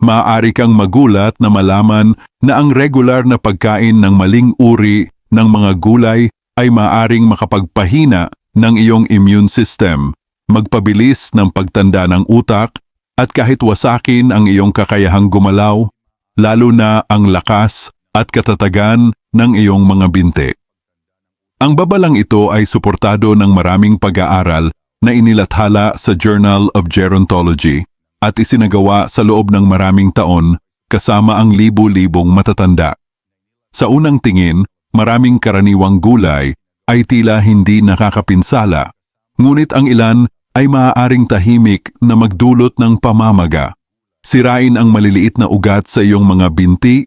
maaari kang magulat na malaman na ang regular na pagkain ng maling uri ng mga gulay ay maaring makapagpahina ng iyong immune system, magpabilis ng pagtanda ng utak, at kahit wasakin ang iyong kakayahang gumalaw, lalo na ang lakas at katatagan ng iyong mga binte. Ang babalang ito ay suportado ng maraming pag-aaral na inilathala sa Journal of Gerontology at isinagawa sa loob ng maraming taon kasama ang libu-libong matatanda. Sa unang tingin, maraming karaniwang gulay ay tila hindi nakakapinsala, ngunit ang ilan ay maaaring tahimik na magdulot ng pamamaga. Sirain ang maliliit na ugat sa iyong mga binti,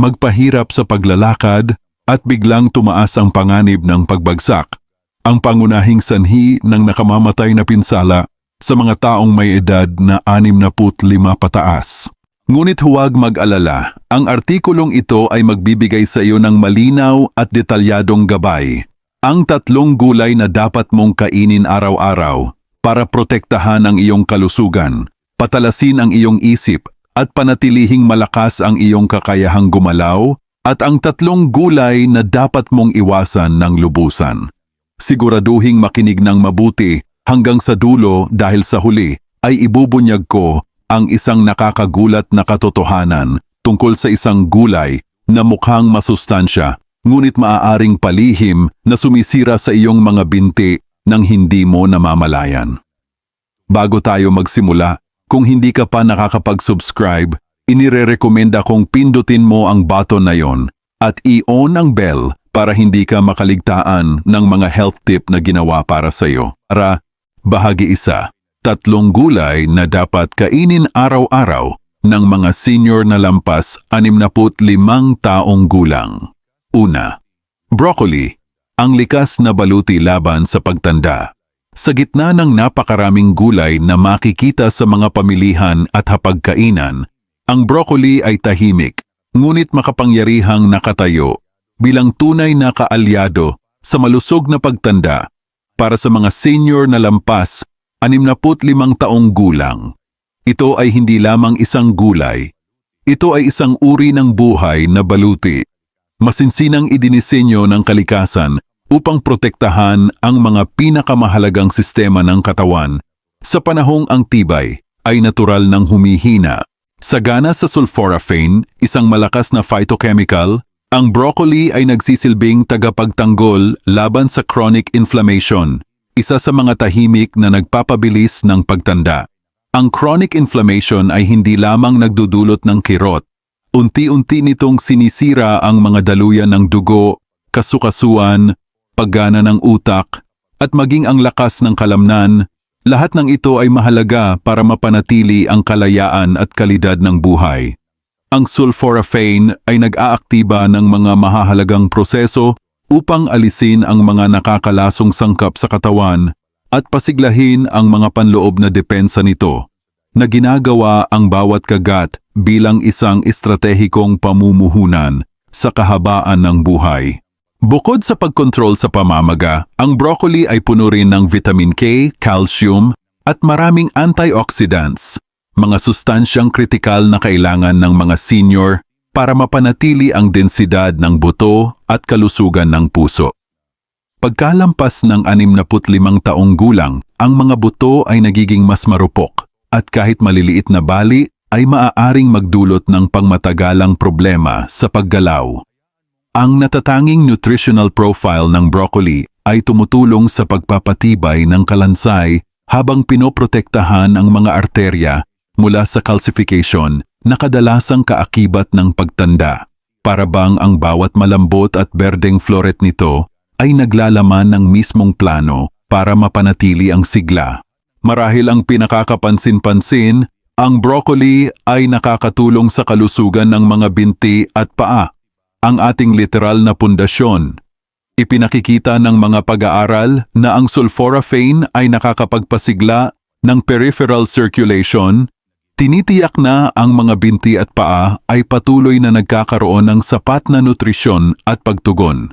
magpahirap sa paglalakad, at biglang tumaas ang panganib ng pagbagsak. Ang pangunahing sanhi ng nakamamatay na pinsala sa mga taong may edad na 65 pataas. Ngunit huwag mag-alala, ang artikulong ito ay magbibigay sa iyo ng malinaw at detalyadong gabay. Ang tatlong gulay na dapat mong kainin araw-araw para protektahan ang iyong kalusugan, patalasin ang iyong isip at panatilihing malakas ang iyong kakayahang gumalaw at ang tatlong gulay na dapat mong iwasan ng lubusan. Siguraduhing makinig ng mabuti hanggang sa dulo dahil sa huli ay ibubunyag ko ang isang nakakagulat na katotohanan tungkol sa isang gulay na mukhang masustansya ngunit maaaring palihim na sumisira sa iyong mga binti nang hindi mo namamalayan. Bago tayo magsimula, kung hindi ka pa nakakapag-subscribe, inirerekomenda kong pindutin mo ang button na yon at i-on ang bell para hindi ka makaligtaan ng mga health tip na ginawa para sa iyo. Para bahagi isa, tatlong gulay na dapat kainin araw-araw ng mga senior na lampas 65 taong gulang. Una, broccoli, ang likas na baluti laban sa pagtanda. Sa gitna ng napakaraming gulay na makikita sa mga pamilihan at hapagkainan, ang broccoli ay tahimik, ngunit makapangyarihang nakatayo bilang tunay na kaalyado sa malusog na pagtanda para sa mga senior na lampas 65 taong gulang. Ito ay hindi lamang isang gulay. Ito ay isang uri ng buhay na baluti. Masinsinang idinisenyo ng kalikasan upang protektahan ang mga pinakamahalagang sistema ng katawan sa panahong ang tibay ay natural ng humihina. Sagana sa sulforaphane, isang malakas na phytochemical, ang broccoli ay nagsisilbing tagapagtanggol laban sa chronic inflammation, isa sa mga tahimik na nagpapabilis ng pagtanda. Ang chronic inflammation ay hindi lamang nagdudulot ng kirot. Unti-unti nitong sinisira ang mga daluyan ng dugo, kasukasuan, paggana ng utak, at maging ang lakas ng kalamnan, lahat ng ito ay mahalaga para mapanatili ang kalayaan at kalidad ng buhay. Ang sulforaphane ay nag-aaktiba ng mga mahahalagang proseso upang alisin ang mga nakakalasong sangkap sa katawan at pasiglahin ang mga panloob na depensa nito, na ginagawa ang bawat kagat bilang isang estratehikong pamumuhunan sa kahabaan ng buhay. Bukod sa pagkontrol sa pamamaga, ang broccoli ay puno rin ng vitamin K, calcium, at maraming antioxidants, mga sustansyang kritikal na kailangan ng mga senior para mapanatili ang densidad ng buto at kalusugan ng puso. Pagkalampas ng 65 taong gulang, ang mga buto ay nagiging mas marupok at kahit maliliit na bali ay maaaring magdulot ng pangmatagalang problema sa paggalaw. Ang natatanging nutritional profile ng broccoli ay tumutulong sa pagpapatibay ng kalansay habang pinoprotektahan ang mga arterya mula sa calcification na kadalasang kaakibat ng pagtanda. Para bang ang bawat malambot at berdeng floret nito ay naglalaman ng mismong plano para mapanatili ang sigla. Marahil ang pinakakapansin-pansin, ang broccoli ay nakakatulong sa kalusugan ng mga binti at paa ang ating literal na pundasyon. Ipinakikita ng mga pag-aaral na ang sulforaphane ay nakakapagpasigla ng peripheral circulation, tinitiyak na ang mga binti at paa ay patuloy na nagkakaroon ng sapat na nutrisyon at pagtugon.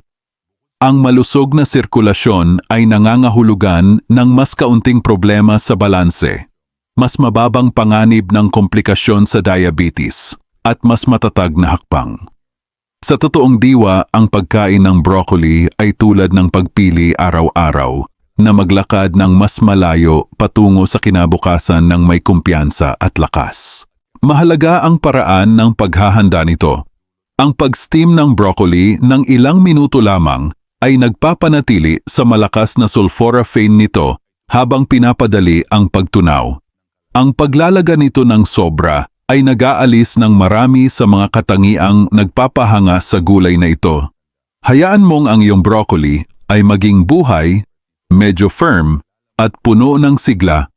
Ang malusog na sirkulasyon ay nangangahulugan ng mas kaunting problema sa balanse. mas mababang panganib ng komplikasyon sa diabetes at mas matatag na hakbang. Sa totoong diwa, ang pagkain ng broccoli ay tulad ng pagpili araw-araw na maglakad ng mas malayo patungo sa kinabukasan ng may kumpiyansa at lakas. Mahalaga ang paraan ng paghahanda nito. Ang pag-steam ng broccoli ng ilang minuto lamang ay nagpapanatili sa malakas na sulforaphane nito habang pinapadali ang pagtunaw. Ang paglalaga nito ng sobra ay nag-aalis ng marami sa mga katangiang nagpapahanga sa gulay na ito. Hayaan mong ang iyong broccoli ay maging buhay, medyo firm, at puno ng sigla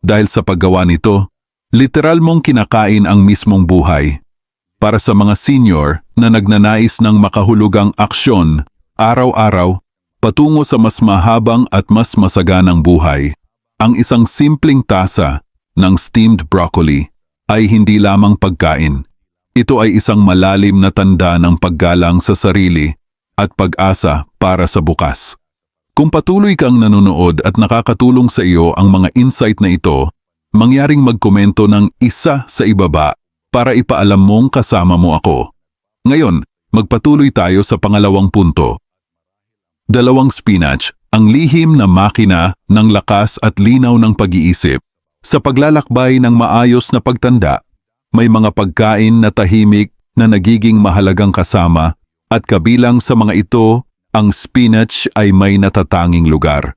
dahil sa paggawa nito, literal mong kinakain ang mismong buhay. Para sa mga senior na nagnanais ng makahulugang aksyon araw-araw patungo sa mas mahabang at mas masaganang buhay, ang isang simpleng tasa ng steamed broccoli ay hindi lamang pagkain. Ito ay isang malalim na tanda ng paggalang sa sarili at pag-asa para sa bukas. Kung patuloy kang nanonood at nakakatulong sa iyo ang mga insight na ito, mangyaring magkomento ng isa sa ibaba para ipaalam mong kasama mo ako. Ngayon, magpatuloy tayo sa pangalawang punto. Dalawang spinach, ang lihim na makina ng lakas at linaw ng pag-iisip. Sa paglalakbay ng maayos na pagtanda, may mga pagkain na tahimik na nagiging mahalagang kasama at kabilang sa mga ito, ang spinach ay may natatanging lugar.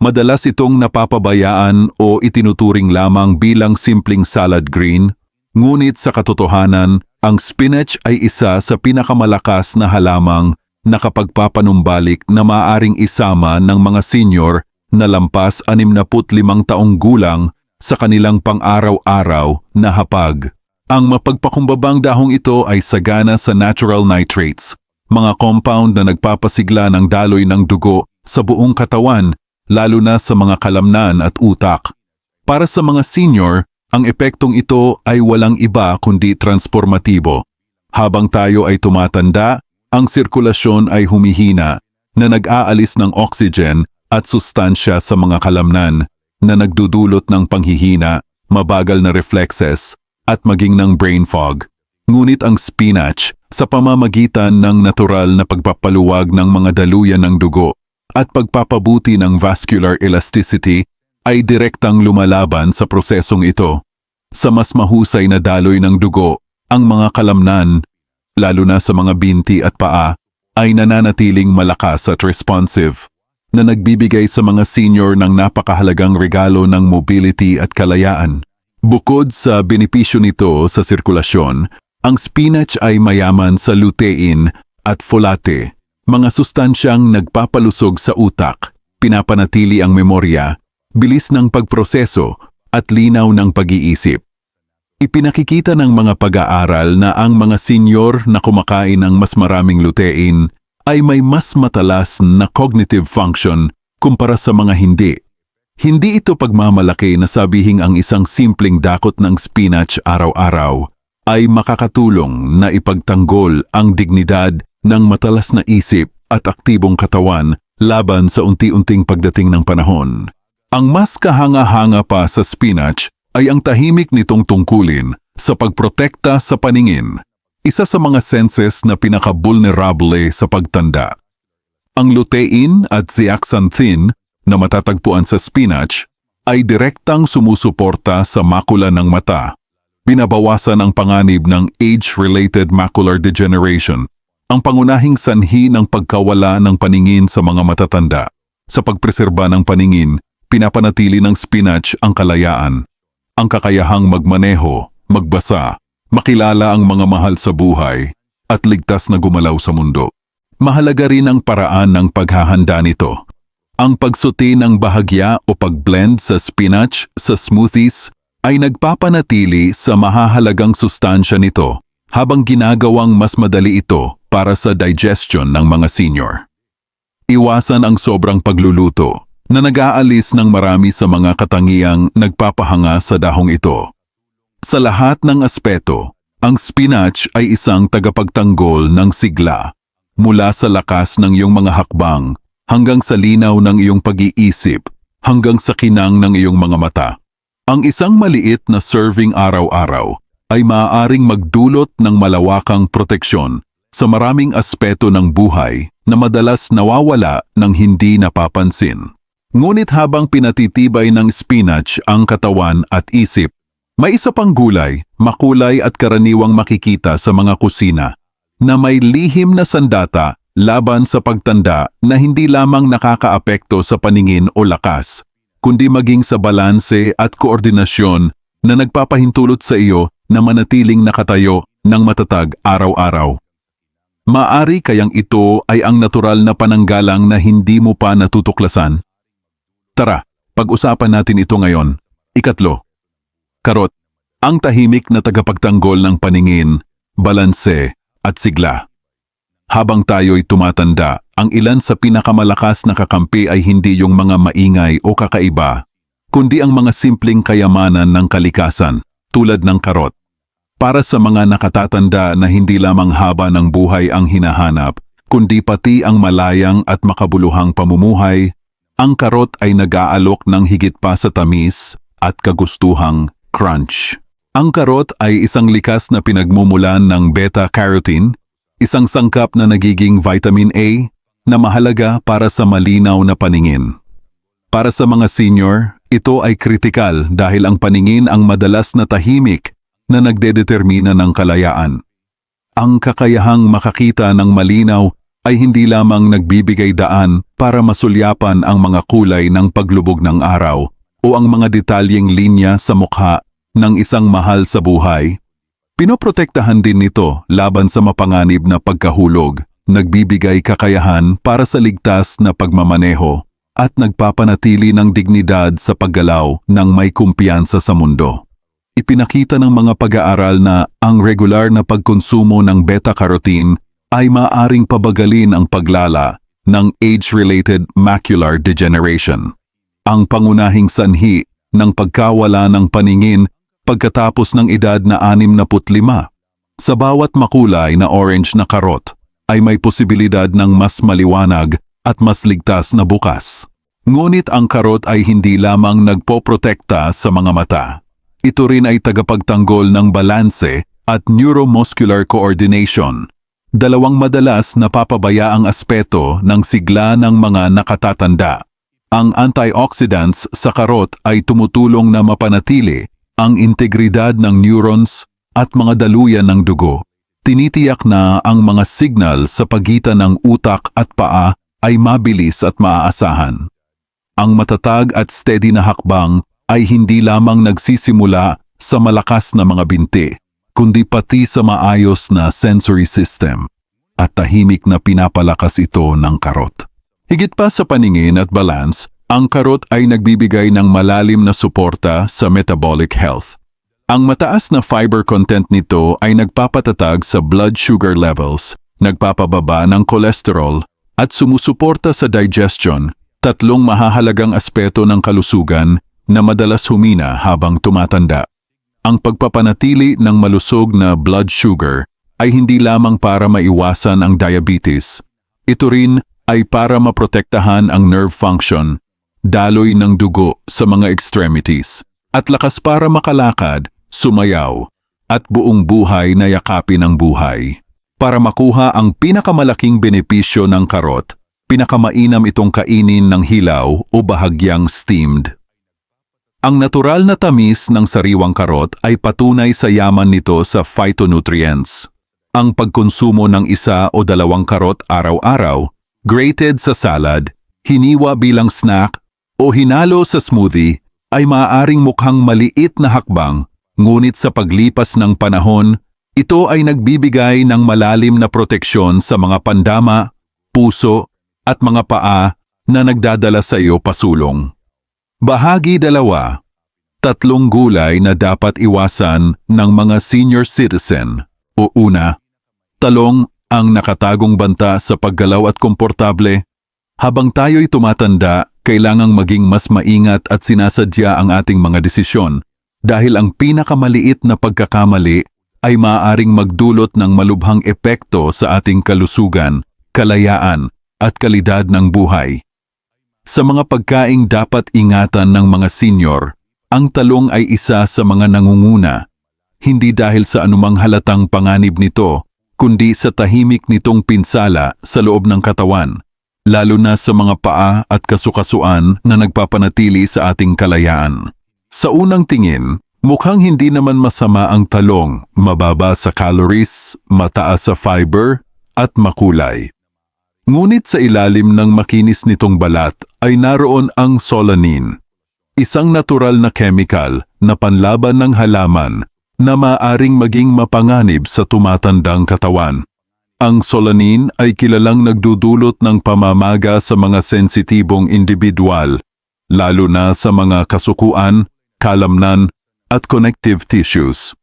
Madalas itong napapabayaan o itinuturing lamang bilang simpleng salad green, ngunit sa katotohanan, ang spinach ay isa sa pinakamalakas na halamang nakapagpapanumbalik na maaring isama ng mga senior na lampas 65 taong gulang sa kanilang pang-araw-araw na hapag. Ang mapagpakumbabang dahong ito ay sagana sa natural nitrates, mga compound na nagpapasigla ng daloy ng dugo sa buong katawan, lalo na sa mga kalamnan at utak. Para sa mga senior, ang epektong ito ay walang iba kundi transformatibo. Habang tayo ay tumatanda, ang sirkulasyon ay humihina na nag-aalis ng oxygen at sustansya sa mga kalamnan na nagdudulot ng panghihina, mabagal na reflexes, at maging ng brain fog. Ngunit ang spinach, sa pamamagitan ng natural na pagpapaluwag ng mga daluyan ng dugo at pagpapabuti ng vascular elasticity, ay direktang lumalaban sa prosesong ito. Sa mas mahusay na daloy ng dugo, ang mga kalamnan, lalo na sa mga binti at paa, ay nananatiling malakas at responsive na nagbibigay sa mga senior ng napakahalagang regalo ng mobility at kalayaan. Bukod sa benepisyo nito sa sirkulasyon, ang spinach ay mayaman sa lutein at folate, mga sustansyang nagpapalusog sa utak, pinapanatili ang memorya, bilis ng pagproseso at linaw ng pag-iisip. Ipinakikita ng mga pag-aaral na ang mga senior na kumakain ng mas maraming lutein ay may mas matalas na cognitive function kumpara sa mga hindi. Hindi ito pagmamalaki na sabihing ang isang simpleng dakot ng spinach araw-araw ay makakatulong na ipagtanggol ang dignidad ng matalas na isip at aktibong katawan laban sa unti-unting pagdating ng panahon. Ang mas kahanga-hanga pa sa spinach ay ang tahimik nitong tungkulin sa pagprotekta sa paningin isa sa mga senses na pinaka-vulnerable sa pagtanda. Ang lutein at zeaxanthin na matatagpuan sa spinach ay direktang sumusuporta sa makula ng mata. Binabawasan ang panganib ng age-related macular degeneration, ang pangunahing sanhi ng pagkawala ng paningin sa mga matatanda. Sa pagpreserba ng paningin, pinapanatili ng spinach ang kalayaan, ang kakayahang magmaneho, magbasa, makilala ang mga mahal sa buhay at ligtas na gumalaw sa mundo. Mahalaga rin ang paraan ng paghahanda nito. Ang pagsuti ng bahagya o pagblend sa spinach sa smoothies ay nagpapanatili sa mahahalagang sustansya nito habang ginagawang mas madali ito para sa digestion ng mga senior. Iwasan ang sobrang pagluluto na nag-aalis ng marami sa mga katangiang nagpapahanga sa dahong ito. Sa lahat ng aspeto, ang spinach ay isang tagapagtanggol ng sigla mula sa lakas ng iyong mga hakbang hanggang sa linaw ng iyong pag-iisip hanggang sa kinang ng iyong mga mata. Ang isang maliit na serving araw-araw ay maaaring magdulot ng malawakang proteksyon sa maraming aspeto ng buhay na madalas nawawala ng hindi napapansin. Ngunit habang pinatitibay ng spinach ang katawan at isip, may isa pang gulay, makulay at karaniwang makikita sa mga kusina na may lihim na sandata laban sa pagtanda na hindi lamang nakakaapekto sa paningin o lakas, kundi maging sa balanse at koordinasyon na nagpapahintulot sa iyo na manatiling nakatayo ng matatag araw-araw. Maari kayang ito ay ang natural na pananggalang na hindi mo pa natutuklasan? Tara, pag-usapan natin ito ngayon. Ikatlo, karot, ang tahimik na tagapagtanggol ng paningin, balanse at sigla. Habang tayo'y tumatanda, ang ilan sa pinakamalakas na kakampi ay hindi yung mga maingay o kakaiba, kundi ang mga simpleng kayamanan ng kalikasan, tulad ng karot. Para sa mga nakatatanda na hindi lamang haba ng buhay ang hinahanap, kundi pati ang malayang at makabuluhang pamumuhay, ang karot ay nag-aalok ng higit pa sa tamis at kagustuhang crunch. Ang karot ay isang likas na pinagmumulan ng beta-carotene, isang sangkap na nagiging vitamin A na mahalaga para sa malinaw na paningin. Para sa mga senior, ito ay kritikal dahil ang paningin ang madalas na tahimik na nagdedetermina ng kalayaan. Ang kakayahang makakita ng malinaw ay hindi lamang nagbibigay daan para masulyapan ang mga kulay ng paglubog ng araw o ang mga detalyeng linya sa mukha ng isang mahal sa buhay. Pinoprotektahan din nito laban sa mapanganib na pagkahulog, nagbibigay kakayahan para sa ligtas na pagmamaneho at nagpapanatili ng dignidad sa paggalaw ng may kumpiyansa sa mundo. Ipinakita ng mga pag-aaral na ang regular na pagkonsumo ng beta-carotene ay maaring pabagalin ang paglala ng age-related macular degeneration, ang pangunahing sanhi ng pagkawala ng paningin pagkatapos ng edad na 65. Sa bawat makulay na orange na karot ay may posibilidad ng mas maliwanag at mas ligtas na bukas. Ngunit ang karot ay hindi lamang nagpoprotekta sa mga mata. Ito rin ay tagapagtanggol ng balanse at neuromuscular coordination dalawang madalas napapabayaang aspeto ng sigla ng mga nakatatanda. Ang antioxidants sa karot ay tumutulong na mapanatili ang integridad ng neurons at mga daluyan ng dugo. Tinitiyak na ang mga signal sa pagitan ng utak at paa ay mabilis at maaasahan. Ang matatag at steady na hakbang ay hindi lamang nagsisimula sa malakas na mga binti, kundi pati sa maayos na sensory system at tahimik na pinapalakas ito ng karot. Higit pa sa paningin at balance, ang karot ay nagbibigay ng malalim na suporta sa metabolic health. Ang mataas na fiber content nito ay nagpapatatag sa blood sugar levels, nagpapababa ng cholesterol, at sumusuporta sa digestion, tatlong mahahalagang aspeto ng kalusugan na madalas humina habang tumatanda. Ang pagpapanatili ng malusog na blood sugar ay hindi lamang para maiwasan ang diabetes. Ito rin ay para maprotektahan ang nerve function daloy ng dugo sa mga extremities, at lakas para makalakad, sumayaw, at buong buhay na yakapin ang buhay. Para makuha ang pinakamalaking benepisyo ng karot, pinakamainam itong kainin ng hilaw o bahagyang steamed. Ang natural na tamis ng sariwang karot ay patunay sa yaman nito sa phytonutrients. Ang pagkonsumo ng isa o dalawang karot araw-araw, grated sa salad, hiniwa bilang snack o hinalo sa smoothie ay maaaring mukhang maliit na hakbang, ngunit sa paglipas ng panahon, ito ay nagbibigay ng malalim na proteksyon sa mga pandama, puso, at mga paa na nagdadala sa iyo pasulong. Bahagi dalawa, tatlong gulay na dapat iwasan ng mga senior citizen. O una, talong ang nakatagong banta sa paggalaw at komportable. Habang tayo'y tumatanda, kailangang maging mas maingat at sinasadya ang ating mga desisyon dahil ang pinakamaliit na pagkakamali ay maaaring magdulot ng malubhang epekto sa ating kalusugan, kalayaan at kalidad ng buhay. Sa mga pagkaing dapat ingatan ng mga senior, ang talong ay isa sa mga nangunguna, hindi dahil sa anumang halatang panganib nito, kundi sa tahimik nitong pinsala sa loob ng katawan, lalo na sa mga paa at kasukasuan na nagpapanatili sa ating kalayaan. Sa unang tingin, mukhang hindi naman masama ang talong, mababa sa calories, mataas sa fiber, at makulay. Ngunit sa ilalim ng makinis nitong balat ay naroon ang solanine, isang natural na chemical na panlaban ng halaman na maaring maging mapanganib sa tumatandang katawan. Ang solanine ay kilalang nagdudulot ng pamamaga sa mga sensitibong individual, lalo na sa mga kasukuan, kalamnan, at connective tissues.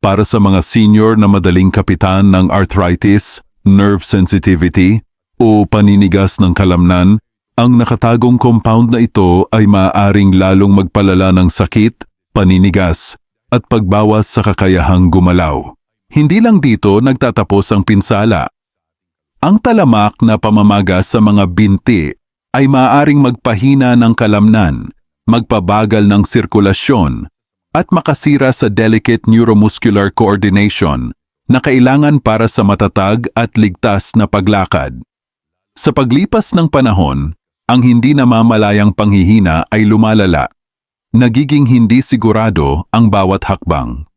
Para sa mga senior na madaling kapitan ng arthritis, nerve sensitivity, o paninigas ng kalamnan, ang nakatagong compound na ito ay maaaring lalong magpalala ng sakit, paninigas, at pagbawas sa kakayahang gumalaw. Hindi lang dito nagtatapos ang pinsala. Ang talamak na pamamaga sa mga binti ay maaaring magpahina ng kalamnan, magpabagal ng sirkulasyon, at makasira sa delicate neuromuscular coordination na kailangan para sa matatag at ligtas na paglakad. Sa paglipas ng panahon, ang hindi namamalayang panghihina ay lumalala. Nagiging hindi sigurado ang bawat hakbang.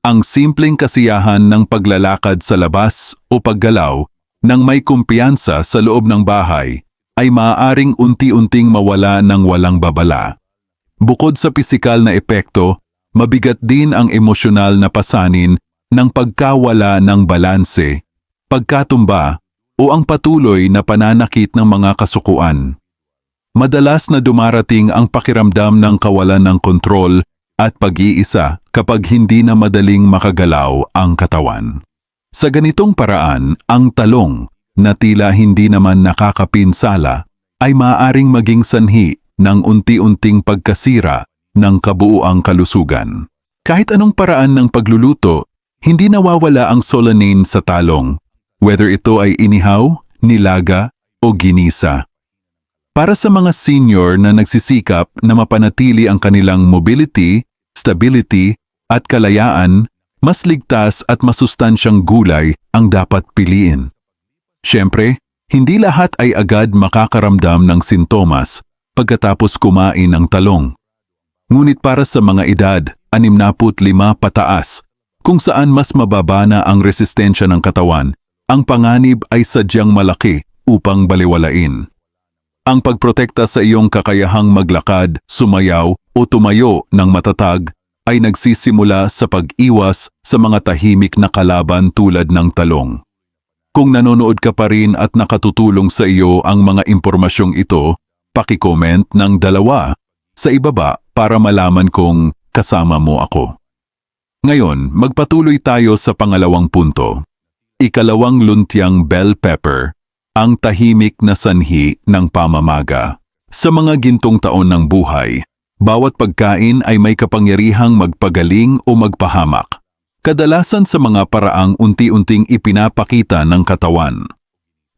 Ang simpleng kasiyahan ng paglalakad sa labas o paggalaw ng may kumpiyansa sa loob ng bahay ay maaaring unti-unting mawala ng walang babala. Bukod sa pisikal na epekto, mabigat din ang emosyonal na pasanin ng pagkawala ng balanse, pagkatumba o ang patuloy na pananakit ng mga kasukuan. Madalas na dumarating ang pakiramdam ng kawalan ng kontrol at pag-iisa kapag hindi na madaling makagalaw ang katawan. Sa ganitong paraan, ang talong na tila hindi naman nakakapinsala ay maaaring maging sanhi ng unti-unting pagkasira ng kabuuang kalusugan. Kahit anong paraan ng pagluluto, hindi nawawala ang solanine sa talong, whether ito ay inihaw, nilaga, o ginisa. Para sa mga senior na nagsisikap na mapanatili ang kanilang mobility, stability, at kalayaan, mas ligtas at masustansyang gulay ang dapat piliin. Siyempre, hindi lahat ay agad makakaramdam ng sintomas pagkatapos kumain ng talong. Ngunit para sa mga edad 65 pataas, kung saan mas mababa na ang resistensya ng katawan, ang panganib ay sadyang malaki upang baliwalain. Ang pagprotekta sa iyong kakayahang maglakad, sumayaw o tumayo ng matatag ay nagsisimula sa pag-iwas sa mga tahimik na kalaban tulad ng talong. Kung nanonood ka pa rin at nakatutulong sa iyo ang mga impormasyong ito, paki-comment ng dalawa sa ibaba para malaman kung kasama mo ako. Ngayon, magpatuloy tayo sa pangalawang punto. Ikalawang luntiang bell pepper ang tahimik na sanhi ng pamamaga. Sa mga gintong taon ng buhay, bawat pagkain ay may kapangyarihang magpagaling o magpahamak. Kadalasan sa mga paraang unti-unting ipinapakita ng katawan.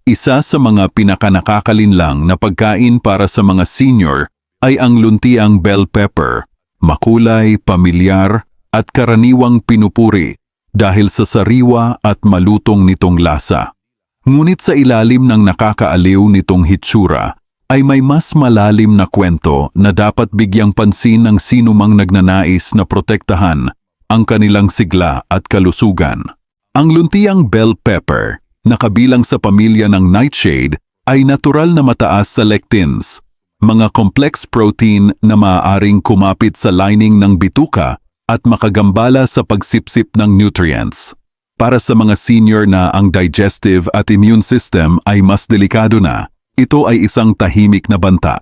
Isa sa mga pinakanakakalinlang na pagkain para sa mga senior ay ang luntiang bell pepper, makulay, pamilyar, at karaniwang pinupuri dahil sa sariwa at malutong nitong lasa. Ngunit sa ilalim ng nakakaaliw nitong hitsura ay may mas malalim na kwento na dapat bigyang pansin ng sinumang nagnanais na protektahan ang kanilang sigla at kalusugan. Ang luntiang bell pepper, na kabilang sa pamilya ng nightshade, ay natural na mataas sa lectins, mga complex protein na maaaring kumapit sa lining ng bituka at makagambala sa pagsipsip ng nutrients. Para sa mga senior na ang digestive at immune system ay mas delikado na, ito ay isang tahimik na banta.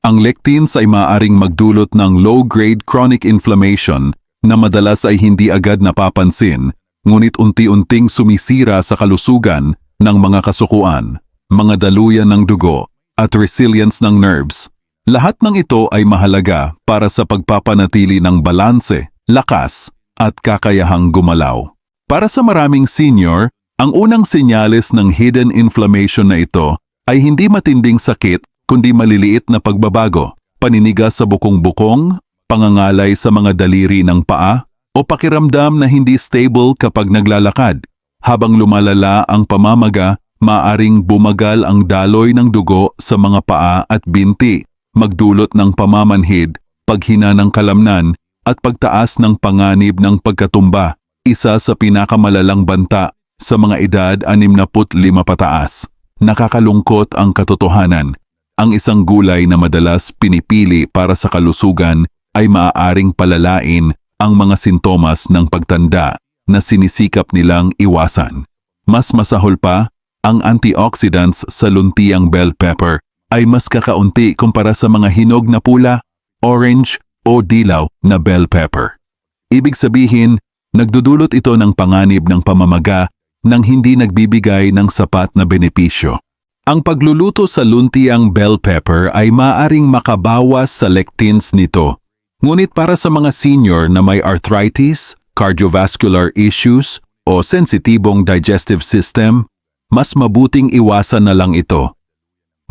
Ang lectins ay maaring magdulot ng low-grade chronic inflammation na madalas ay hindi agad napapansin, ngunit unti-unting sumisira sa kalusugan ng mga kasukuan, mga daluyan ng dugo, at resilience ng nerves. Lahat ng ito ay mahalaga para sa pagpapanatili ng balanse, lakas, at kakayahang gumalaw. Para sa maraming senior, ang unang senyales ng hidden inflammation na ito ay hindi matinding sakit kundi maliliit na pagbabago, paninigas sa bukong-bukong pangangalay sa mga daliri ng paa, o pakiramdam na hindi stable kapag naglalakad. Habang lumalala ang pamamaga, maaring bumagal ang daloy ng dugo sa mga paa at binti, magdulot ng pamamanhid, paghina ng kalamnan, at pagtaas ng panganib ng pagkatumba, isa sa pinakamalalang banta sa mga edad 65 pataas. Nakakalungkot ang katotohanan. Ang isang gulay na madalas pinipili para sa kalusugan ay maaaring palalain ang mga sintomas ng pagtanda na sinisikap nilang iwasan. Mas masahol pa, ang antioxidants sa luntiang bell pepper ay mas kakaunti kumpara sa mga hinog na pula, orange o dilaw na bell pepper. Ibig sabihin, nagdudulot ito ng panganib ng pamamaga nang hindi nagbibigay ng sapat na benepisyo. Ang pagluluto sa luntiang bell pepper ay maaring makabawas sa lectins nito. Ngunit para sa mga senior na may arthritis, cardiovascular issues, o sensitibong digestive system, mas mabuting iwasan na lang ito.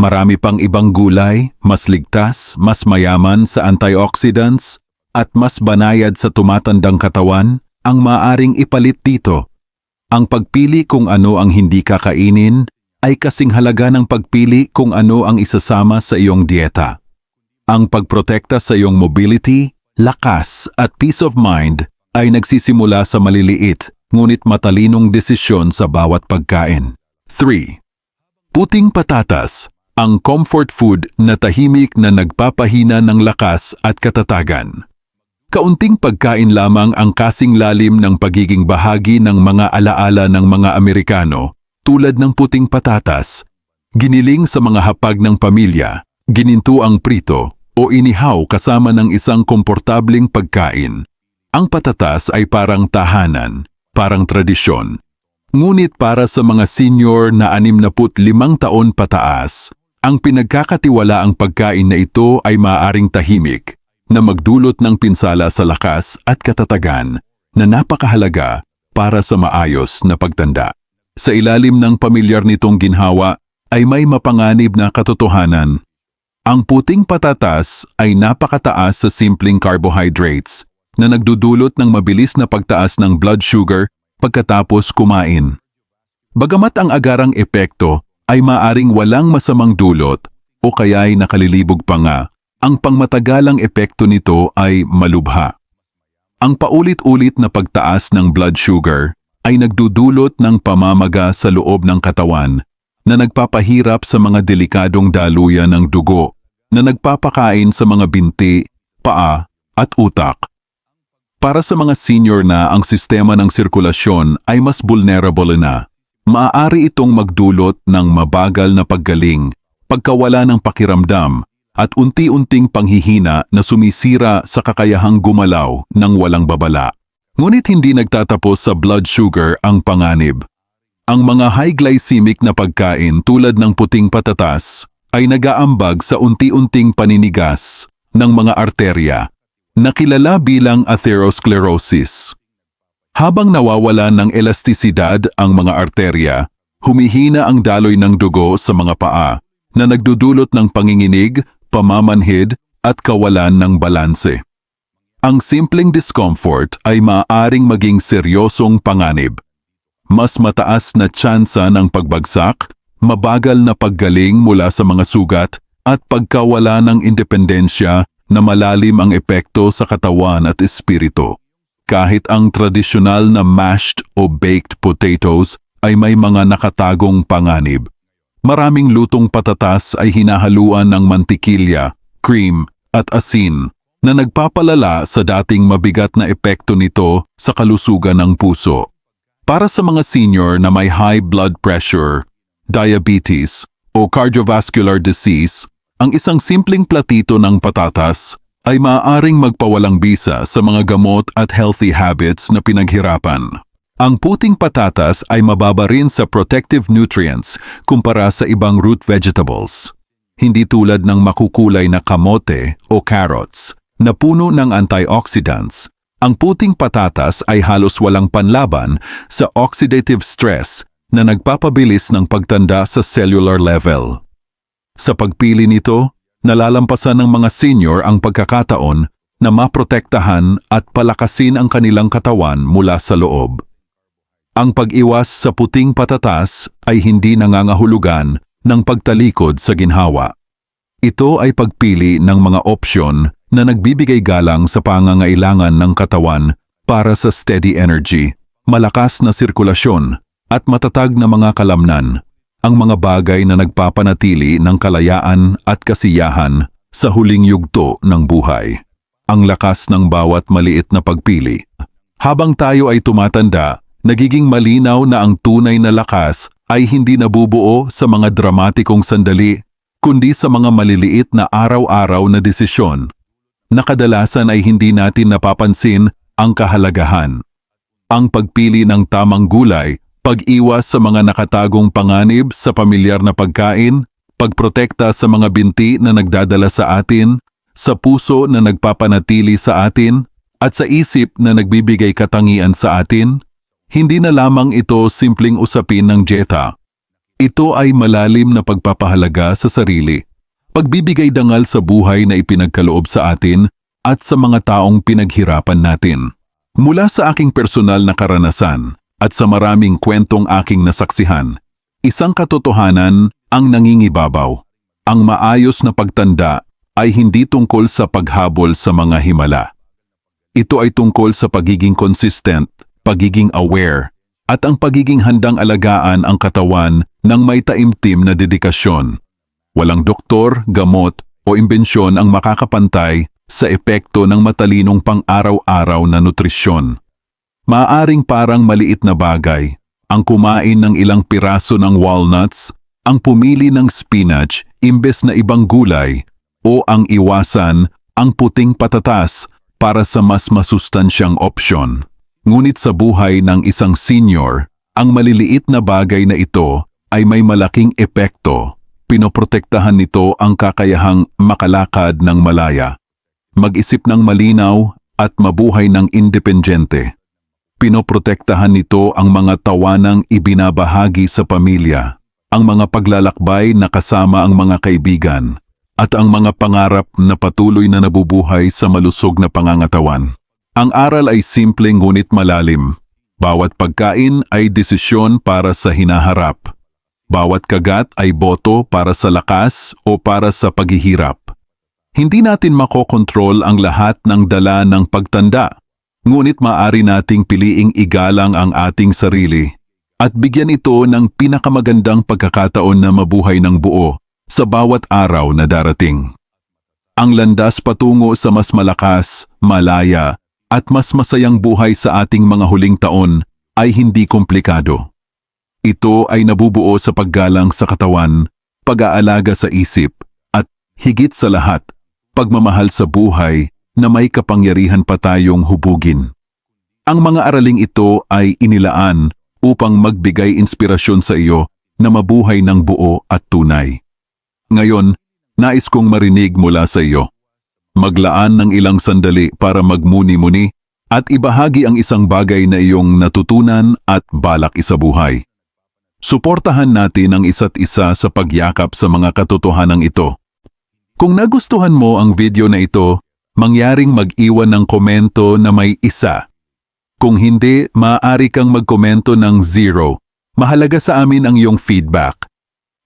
Marami pang ibang gulay, mas ligtas, mas mayaman sa antioxidants, at mas banayad sa tumatandang katawan ang maaring ipalit dito. Ang pagpili kung ano ang hindi kakainin ay kasing halaga ng pagpili kung ano ang isasama sa iyong dieta. Ang pagprotekta sa iyong mobility, lakas at peace of mind ay nagsisimula sa maliliit ngunit matalinong desisyon sa bawat pagkain. 3. Puting patatas, ang comfort food na tahimik na nagpapahina ng lakas at katatagan. Kaunting pagkain lamang ang kasing lalim ng pagiging bahagi ng mga alaala ng mga Amerikano tulad ng puting patatas, giniling sa mga hapag ng pamilya, gininto ang prito o inihaw kasama ng isang komportabling pagkain. Ang patatas ay parang tahanan, parang tradisyon. Ngunit para sa mga senior na 65 taon pataas, ang pinagkakatiwala ang pagkain na ito ay maaring tahimik na magdulot ng pinsala sa lakas at katatagan na napakahalaga para sa maayos na pagtanda. Sa ilalim ng pamilyar nitong ginhawa ay may mapanganib na katotohanan. Ang puting patatas ay napakataas sa simpleng carbohydrates na nagdudulot ng mabilis na pagtaas ng blood sugar pagkatapos kumain. Bagamat ang agarang epekto ay maaring walang masamang dulot o kaya'y nakalilibog pa nga, ang pangmatagalang epekto nito ay malubha. Ang paulit-ulit na pagtaas ng blood sugar ay nagdudulot ng pamamaga sa loob ng katawan na nagpapahirap sa mga delikadong daluyan ng dugo na nagpapakain sa mga binti, paa at utak. Para sa mga senior na ang sistema ng sirkulasyon ay mas vulnerable na, maaari itong magdulot ng mabagal na paggaling, pagkawala ng pakiramdam at unti-unting panghihina na sumisira sa kakayahang gumalaw ng walang babala. Ngunit hindi nagtatapos sa blood sugar ang panganib. Ang mga high glycemic na pagkain tulad ng puting patatas ay nagaambag sa unti-unting paninigas ng mga arterya na kilala bilang atherosclerosis. Habang nawawala ng elastisidad ang mga arterya, humihina ang daloy ng dugo sa mga paa na nagdudulot ng panginginig, pamamanhid at kawalan ng balanse. Ang simpleng discomfort ay maaaring maging seryosong panganib. Mas mataas na tsansa ng pagbagsak, mabagal na paggaling mula sa mga sugat at pagkawala ng independensya na malalim ang epekto sa katawan at espiritu. Kahit ang tradisyonal na mashed o baked potatoes ay may mga nakatagong panganib. Maraming lutong patatas ay hinahaluan ng mantikilya, cream at asin na nagpapalala sa dating mabigat na epekto nito sa kalusugan ng puso. Para sa mga senior na may high blood pressure, diabetes o cardiovascular disease, ang isang simpleng platito ng patatas ay maaaring magpawalang bisa sa mga gamot at healthy habits na pinaghirapan. Ang puting patatas ay mababa rin sa protective nutrients kumpara sa ibang root vegetables. Hindi tulad ng makukulay na kamote o carrots na puno ng antioxidants. Ang puting patatas ay halos walang panlaban sa oxidative stress na nagpapabilis ng pagtanda sa cellular level. Sa pagpili nito, nalalampasan ng mga senior ang pagkakataon na maprotektahan at palakasin ang kanilang katawan mula sa loob. Ang pag-iwas sa puting patatas ay hindi nangangahulugan ng pagtalikod sa ginhawa. Ito ay pagpili ng mga opsyon na nagbibigay galang sa pangangailangan ng katawan para sa steady energy, malakas na sirkulasyon, at matatag na mga kalamnan, ang mga bagay na nagpapanatili ng kalayaan at kasiyahan sa huling yugto ng buhay. Ang lakas ng bawat maliit na pagpili. Habang tayo ay tumatanda, nagiging malinaw na ang tunay na lakas ay hindi nabubuo sa mga dramatikong sandali, kundi sa mga maliliit na araw-araw na desisyon na kadalasan ay hindi natin napapansin ang kahalagahan. Ang pagpili ng tamang gulay, pag-iwas sa mga nakatagong panganib sa pamilyar na pagkain, pagprotekta sa mga binti na nagdadala sa atin, sa puso na nagpapanatili sa atin, at sa isip na nagbibigay katangian sa atin, hindi na lamang ito simpleng usapin ng dieta. Ito ay malalim na pagpapahalaga sa sarili, pagbibigay dangal sa buhay na ipinagkaloob sa atin at sa mga taong pinaghirapan natin. Mula sa aking personal na karanasan at sa maraming kwentong aking nasaksihan, isang katotohanan ang nangingibabaw. Ang maayos na pagtanda ay hindi tungkol sa paghabol sa mga himala. Ito ay tungkol sa pagiging consistent, pagiging aware, at ang pagiging handang alagaan ang katawan ng may taimtim na dedikasyon. Walang doktor, gamot, o imbensyon ang makakapantay sa epekto ng matalinong pang-araw-araw na nutrisyon. Maaring parang maliit na bagay, ang kumain ng ilang piraso ng walnuts, ang pumili ng spinach imbes na ibang gulay, o ang iwasan ang puting patatas para sa mas masustansyang opsyon. Ngunit sa buhay ng isang senior, ang maliliit na bagay na ito ay may malaking epekto. Pinoprotektahan nito ang kakayahang makalakad ng malaya, mag-isip ng malinaw at mabuhay ng independyente. Pinoprotektahan nito ang mga tawanang ibinabahagi sa pamilya, ang mga paglalakbay na kasama ang mga kaibigan, at ang mga pangarap na patuloy na nabubuhay sa malusog na pangangatawan. Ang aral ay simple ngunit malalim. Bawat pagkain ay desisyon para sa hinaharap. Bawat kagat ay boto para sa lakas o para sa paghihirap. Hindi natin makokontrol ang lahat ng dala ng pagtanda, ngunit maari nating piliing igalang ang ating sarili at bigyan ito ng pinakamagandang pagkakataon na mabuhay ng buo sa bawat araw na darating. Ang landas patungo sa mas malakas, malaya, at mas masayang buhay sa ating mga huling taon ay hindi komplikado. Ito ay nabubuo sa paggalang sa katawan, pag-aalaga sa isip, at higit sa lahat, pagmamahal sa buhay na may kapangyarihan pa tayong hubugin. Ang mga araling ito ay inilaan upang magbigay inspirasyon sa iyo na mabuhay ng buo at tunay. Ngayon, nais kong marinig mula sa iyo. Maglaan ng ilang sandali para magmuni-muni at ibahagi ang isang bagay na iyong natutunan at balak isabuhay. Suportahan natin ang isa't isa sa pagyakap sa mga katotohanan ito. Kung nagustuhan mo ang video na ito, mangyaring mag-iwan ng komento na may isa. Kung hindi, maaari kang magkomento ng zero. Mahalaga sa amin ang iyong feedback.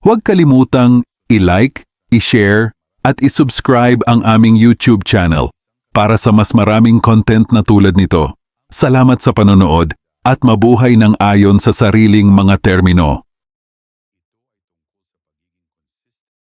Huwag kalimutang i-like, i-share, at i-subscribe ang aming YouTube channel para sa mas maraming content na tulad nito. Salamat sa panonood at mabuhay ng ayon sa sariling mga termino.